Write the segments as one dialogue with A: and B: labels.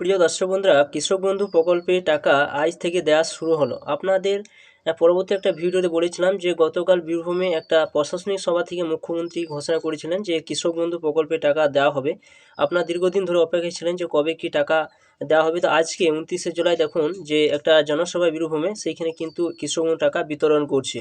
A: প্রিয় দর্শক বন্ধুরা, কৃষক বন্ধু প্রকল্পে টাকা আজ থেকে দেওয়া শুরু হলো। আপনাদের পরবর্তী একটা ভিডিওতে বলেছিলাম যে, গতকাল বীরভূমে একটা প্রশাসনিক সভা থেকে মুখ্যমন্ত্রী ঘোষণা করেছিলেন যে, কৃষক বন্ধু প্রকল্পে টাকা দেওয়া হবে। আপনার দীর্ঘদিন ধরে অপেক্ষা ছিলেন যে, কবে কি টাকা দেওয়া হবে। তো আজকে উনত্রিশে জুলাই দেখুন যে, একটা জনসভা বীরভূমে, সেইখানে কিন্তু কৃষক বন্ধু টাকা বিতরণ করছে।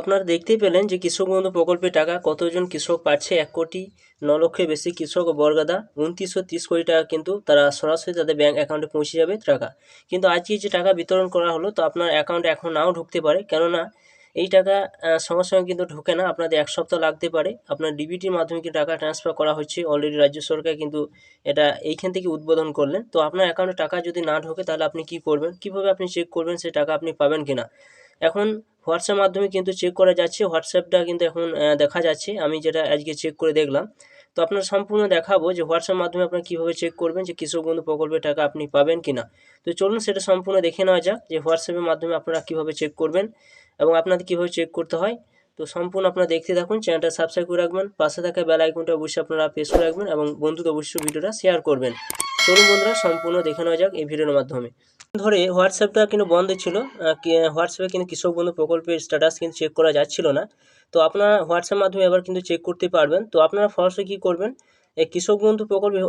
A: আপনারা দেখতেই পেলেন যে কৃষক বন্ধু প্রকল্পের টাকা কতজন কৃষক পাচ্ছে? এক কোটি ন লক্ষের বেশি কৃষক বর্গাদা, উনত্রিশশো তিরিশ কোটি টাকা কিন্তু তারা সরাসরি তাদের ব্যাঙ্ক অ্যাকাউন্টে পৌঁছে যাবে টাকা। কিন্তু আজকে যে টাকা বিতরণ করা হলো, তো আপনার অ্যাকাউন্টে এখন নাও ঢুকতে পারে। কেননা এই টাকা সঙ্গে সঙ্গে কিন্তু ঢোকে না। আপনাদের এক সপ্তাহ লাগতে পারে। আপনার ডিবিটির মাধ্যমে কিন্তু টাকা ট্রান্সফার করা হচ্ছে। অলরেডি রাজ্য সরকার কিন্তু এটা এইখান থেকে উদ্বোধন করলেন। তো আপনার অ্যাকাউন্টে টাকা যদি না ঢোকে, তাহলে আপনি কি করবেন? কীভাবে আপনি চেক করবেন সেই টাকা আপনি পাবেন কি না এখন হোয়াটসঅ্যাপ মাধ্যমে কিন্তু চেক করা যাচ্ছে। হোয়াটসঅ্যাপটা কিন্তু এখন দেখা যাচ্ছে। আমি যেটা আজকে চেক করে দেখলাম তো আপনার সম্পূর্ণ দেখাবো যে হোয়াটসঅ্যাপ মাধ্যমে আপনার কীভাবে চেক করবেন যে কৃষক বন্ধু প্রকল্পের টাকা আপনি পাবেন কি না তো চলুন সেটা সম্পূর্ণ দেখে নেওয়া যাক যে হোয়াটসঅ্যাপের মাধ্যমে আপনারা কীভাবে চেক করবেন এবং আপনাদের কীভাবে চেক করতে হয়। তো সম্পূর্ণ আপনারা দেখতে থাকুন চ্যানেলটা সাবস্ক্রাইব করে রাখবেন, পাশে থাকা বেল আইকনটা অবশ্যই আপনারা প্রেস করে রাখবেন এবং বন্ধুদের অবশ্যই ভিডিওটা শেয়ার করবেন। চলুন বন্ধুরা, সম্পূর্ণ দেখে নেওয়া যাক এই ভিডিওর মাধ্যমে। ধরে হোয়াটসঅ্যাপটা কিন্তু বন্ধ ছিল হোয়াটসঅ্যাপে কিন্তু কৃষক বন্ধু প্রকল্পের স্ট্যাটাস কিন্তু চেক করা যাচ্ছিল না। তো আপনারা হোয়াটসঅ্যাপ মাধ্যমে এবার কিন্তু চেক করতে পারবেন। তো আপনারা সরাসরি কী করবেন? কৃষক বন্ধু প্রকল্পে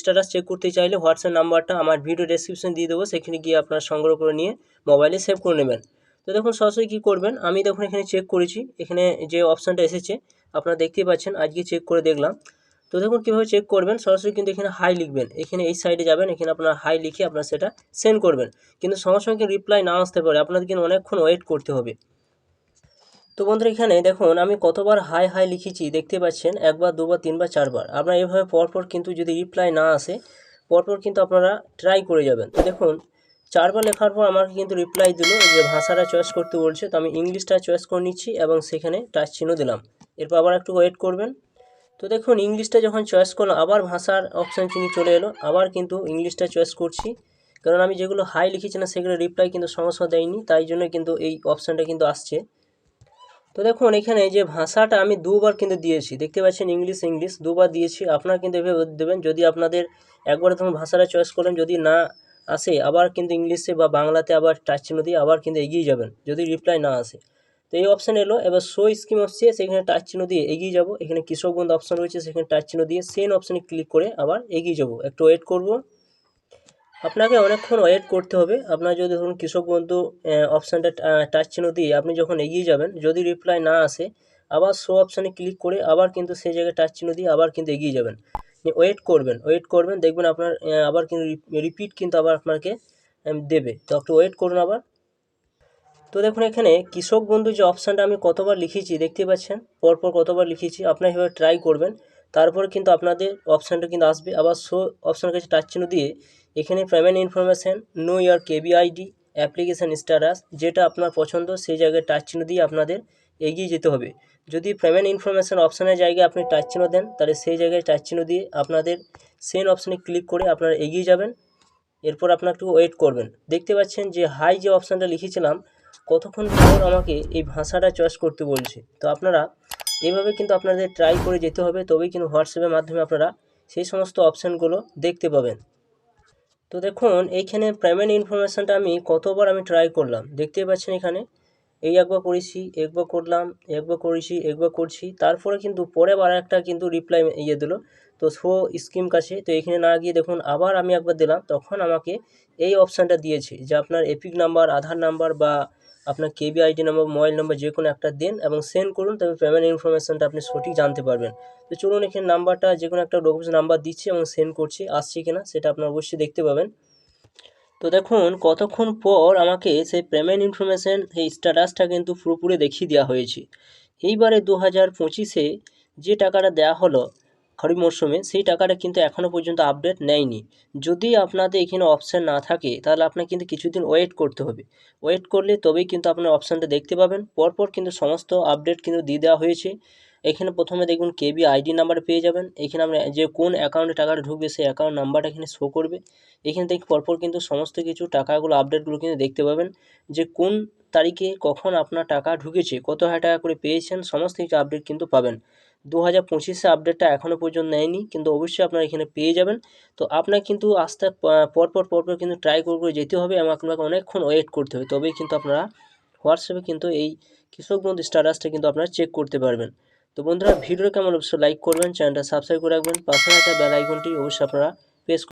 A: স্ট্যাটাস চেক করতে চাইলে হোয়াটসঅ্যাপ নাম্বারটা আমার ভিডিও ডেসক্রিপশন দিয়ে দেবো। সেখানে গিয়ে আপনারা সংগ্রহ করে নিয়ে মোবাইলে সেভ করে নেবেন। তো দেখুন সরাসরি কী করবেন? আমি দেখুন এখানে চেক করেছি। এখানে যে অপশানটা এসেছে, আপনারা দেখতেই পাচ্ছেন, আজকে চেক করে দেখলাম। তো দেখুন কীভাবে চেক করবেন? সরাসরি কিন্তু এখানে হাই লিখবেন। এখানে এই সাইডে যাবেন, এখানে আপনার হাই লিখে আপনার সেটা সেন্ড করবেন। কিন্তু সঙ্গে সঙ্গে রিপ্লাই না আসতে পারে। আপনাদের কিন্তু অনেকক্ষণ ওয়েট করতে হবে। তো বন্ধুরা এখানে দেখুন, আমি কতবার হাই হাই লিখেছি, দেখতে পাচ্ছেন, একবার, দুবার, তিনবার, চারবার। আপনারা এভাবে পরপর কিন্তু যদি রিপ্লাই না আসে, পরপর কিন্তু আপনারা ট্রাই করে যাবেন। তো দেখুন, চারবার লেখার পর আমাকে কিন্তু রিপ্লাই দিল যে ভাষাটা চয়েস করতে বলছে, তো আমি ইংলিশটা চয়েস করে নিচ্ছি এবং সেখানে টাচ চিহ্ন দিলাম। এরপর আবার একটু ওয়েট করবেন। তো দেখুন ইংলিশটা যখন চয়েস করলাম আবার ভাষার অপশান চিনি চলে এলো, আবার কিন্তু ইংলিশটা চয়েস করছি। কারণ আমি যেগুলো হাই লিখেছি না, সেগুলো রিপ্লাই কিন্তু সমস্যা দেয়নি, তাই জন্য কিন্তু এই অপশানটা কিন্তু আসছে। তো দেখুন, এখানে যে ভাষাটা আমি দুবার কিন্তু দিয়েছি। দেখতে পাচ্ছেন ইংলিশ ইংলিশ দুবার দিয়েছি। আপনারা কিন্তু এভাবে দেবেন। যদি আপনাদের একবার ধরুন ভাষাটা চয়েস করেন যদি না আসে, আবার কিন্তু ইংলিশে বা বাংলাতে আবার টাচ চিহ্ন দিয়ে আবার কিন্তু এগিয়ে যাবেন, যদি রিপ্লাই না আসে। তো এই অপশান এলো। এবার শো স্কিম আসছে সেখানে টাচ চিহ্ন দিয়ে এগিয়ে যাব। এখানে কৃষক বন্ধু অপশান রয়েছে, সেখানে টাচ চিহ্ন দিয়ে সেম অপশানে ক্লিক করে আবার এগিয়ে যাব। একটু ওয়েট করব। আপনাকে অনেকক্ষণ ওয়েট করতে হবে। আপনার যদি ধরুন কৃষক বন্ধু অপশানটা টাচ চিহ্ন দিয়ে আপনি যখন এগিয়ে যাবেন, যদি রিপ্লাই না আসে, আবার শো অপশানে ক্লিক করে আবার কিন্তু সেই জায়গায় টাচ চিহ্ন দিয়ে আবার কিন্তু এগিয়ে যাবেন। ওয়েট করবেন ওয়েট করবেন, দেখবেন আপনার আবার কিন্তু রিপিট কিন্তু আবার আপনাকে দেবে। তো একটু ওয়েট করুন আবার। তো দেখুন এখানে কৃষক বন্ধু যে অপশানটা আমি কতবার লিখেছি দেখতে পাচ্ছেন? পরপর কতবার লিখেছি, আপনার এভাবে ট্রাই করবেন। তারপরে কিন্তু আপনাদের অপশানটা কিন্তু আসবে। আবার শো অপশানের কাছে টাচ চিহ্ন দিয়ে এখানে payment information know your KB ID application status যেটা আপনার পছন্দ, সেই জায়গায় টাচ চিহ্ন দিয়ে আপনাদের এগিয়ে যেতে হবে। যদি পেমেন্ট ইনফরমেশান অপশানের জায়গায় আপনি টাচ চিহ্ন দেন, তাহলে সেই জায়গায় টাচ চিহ্ন দিয়ে আপনাদের সেন অপশানে ক্লিক করে আপনারা এগিয়ে যাবেন। এরপর আপনার একটু ওয়েট করবেন। দেখতে পাচ্ছেন যে হাই যে অপশানটা লিখেছিলাম, কতক্ষণ পর আমাকে এই ভাষাটা চয়েস করতে বলছে। তো আপনারা এইভাবে কিন্তু আপনাদের ট্রাই করে যেতে হবে, তবেই কিন্তু হোয়াটসঅ্যাপের মাধ্যমে আপনারা সেই সমস্ত অপশানগুলো দেখতে পাবেন। তো দেখুন, এইখানে পেমেন্ট ইনফরমেশানটা আমি কতবার আমি ট্রাই করলাম। দেখতে পাচ্ছেন এখানে, এই একবার করেছি, একবার করলাম, একবার করেছি, একবার করছি, তারপরে কিন্তু পরে আবার একটা কিন্তু রিপ্লাই ইয়ে দিলো। তো শো স্কিম কাছে, তো এখানে না গিয়ে দেখুন, আবার আমি একবার দিলাম, তখন আমাকে এই অপশানটা দিয়েছে যে আপনার এপিক নাম্বার আধার নাম্বার বা আপনার KB ID number mobile number যে কোনো একটা দিন এবং সেন্ড করুন, তবে পেমেন্ট ইনফরমেশানটা আপনি সঠিক জানতে পারবেন। তো চলুন এখানে নাম্বারটা যে কোনো একটা ডকুমেন্টস নাম্বার দিচ্ছি এবং সেন্ড করছি, আসছে কিনা সেটা আপনার অবশ্যই দেখতে পাবেন। তো দেখুন, কতক্ষণ পর আমাকে সেই পেমেন্ট ইনফরমেশান এই স্ট্যাটাসটা কিন্তু পুরোপুরি দেখিয়ে দেওয়া হয়েছে। এইবারে দু হাজার পঁচিশে যে টাকাটা দেওয়া হলো খরিফ মরশুমে, সেই টাকাটা কিন্তু এখনও পর্যন্ত আপডেট নেয়নি। যদি আপনাদের এখানে অপশান না থাকে, তাহলে আপনাকে কিন্তু কিছুদিন ওয়েট করতে হবে। ওয়েট করলে তবেই কিন্তু আপনার অপশানটা দেখতে পাবেন। পরপর কিন্তু সমস্ত আপডেট কিন্তু দিয়ে দেওয়া হয়েছে। এখানে প্রথমে দেখুন কেবি আইডি নাম্বার পেয়ে যাবেন। এখানে আমরা যে কোন অ্যাকাউন্টে টাকাটা ঢুকবে, সেই অ্যাকাউন্ট নাম্বারটা এখানে শো করবে। এখানে থেকে পরপর কিন্তু সমস্ত কিছু, টাকাগুলো আপডেটগুলো কিন্তু দেখতে পাবেন। যে কোন তারিখে কখন আপনার টাকা ঢুকেছে, কত হাজার টাকা করে পেয়েছেন, সমস্ত কিছু আপডেট কিন্তু পাবেন। দু হাজার পঁচিশে আপডেটটা এখনও পর্যন্ত নেয়নি, কিন্তু অবশ্যই আপনারা এখানে পেয়ে যাবেন। তো আপনার কিন্তু আস্তে পরপর পরপর কিন্তু ট্রাই করে করে যেতে হবে এবং আপনাকে অনেকক্ষণ ওয়েট করতে হবে। তবেই কিন্তু আপনারা হোয়াটসঅ্যাপে কিন্তু এই কৃষক বন্ধু স্ট্যাটাসটা কিন্তু আপনারা চেক করতে পারবেন। তো বন্ধুরা ভিডিও কেমন অবশ্যই লাইক করবেন চ্যানেলটা সাবস্ক্রাইব করে রাখবেন, পাশে থাকা বেল আইকনটি অবশ্যই আপনারা